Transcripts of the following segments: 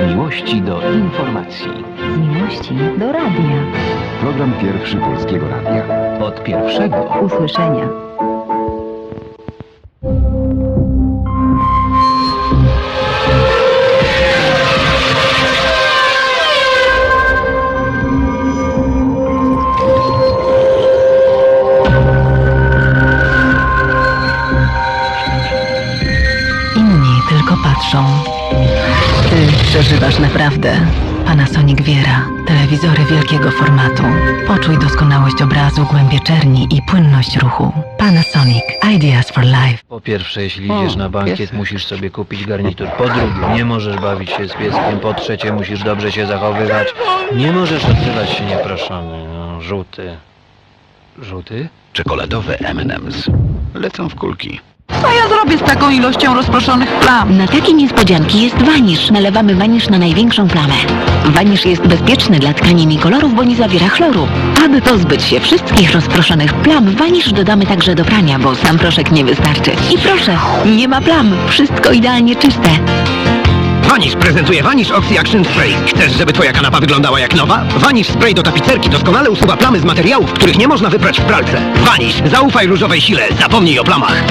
miłości do informacji. Z miłości do radia. Program pierwszy Polskiego Radia. Od pierwszego Usłyszenia. Inni tylko patrzą. Ty przeżywasz naprawdę. Panasonic Viera. Telewizory wielkiego formatu. Poczuj doskonałość obrazu, głębię czerni i płynność ruchu. Panasonic. Ideas for life. Po pierwsze, jeśli idziesz na bankiet, musisz sobie kupić garnitur. Po drugie, nie możesz bawić się z pieskiem. Po trzecie, musisz dobrze się zachowywać. Nie możesz odzywać się nieproszony. No, żółty. Żółty? Czekoladowe M&M's. Lecą w kulki. Co ja zrobię z taką ilością rozproszonych plam? Na takie niespodzianki jest wanisz. Nalewamy wanisz na największą plamę. Wanisz jest bezpieczny dla tkanin i kolorów, bo nie zawiera chloru. Aby pozbyć się wszystkich rozproszonych plam, wanisz dodamy także do prania, bo sam proszek nie wystarczy. I proszę, nie ma plam. Wszystko idealnie czyste. Vanish prezentuje Vanish Oxy Action Spray. Chcesz, żeby twoja kanapa wyglądała jak nowa? Vanish Spray do tapicerki doskonale usuwa plamy z materiałów, których nie można wyprać w pralce. Vanish, zaufaj różowej sile, zapomnij o plamach.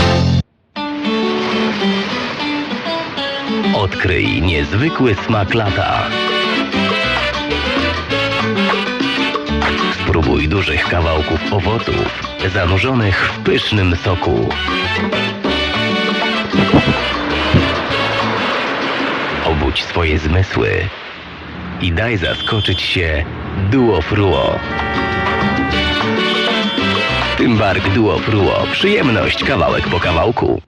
Odkryj niezwykły smak lata. Spróbuj dużych kawałków owoców zanurzonych w pysznym soku. Obudź swoje zmysły i daj zaskoczyć się Duo Fruo. Tymbark Duo Fruo. Przyjemność kawałek po kawałku.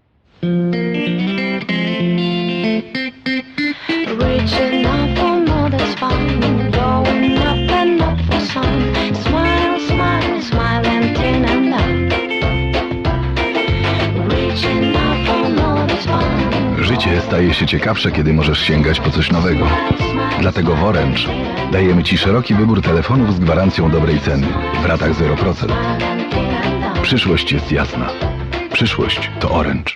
Życie staje się ciekawsze, kiedy możesz sięgać po coś nowego. Dlatego w Orange dajemy Ci szeroki wybór telefonów z gwarancją dobrej ceny w ratach 0%. Przyszłość jest jasna. Przyszłość to Orange.